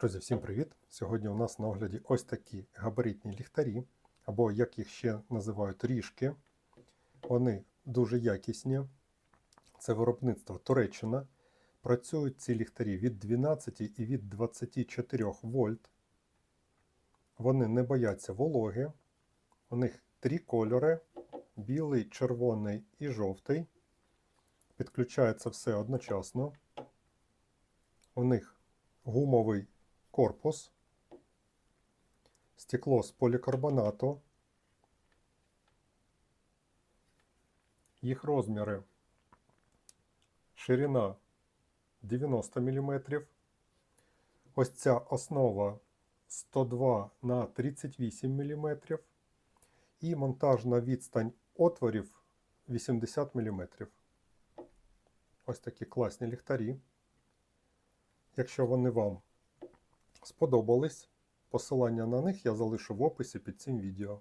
Друзі, всім привіт! Сьогодні у нас на огляді ось такі габаритні ліхтарі, або як їх ще називають ріжки. Вони дуже якісні. Це виробництво Туреччина. Працюють ці ліхтарі від 12 і від 24 вольт. Вони не бояться вологи. У них три кольори: білий, червоний і жовтий. Підключається все одночасно. У них гумовий корпус, стекло з полікарбонату. Їх розміри ширина 90 мм. Ось ця основа 102 на 38 мм. І монтажна відстань отворів 80 мм. Ось такі класні ліхтарі. Якщо вони вам сподобались, посилання на них я залишу в описі під цим відео.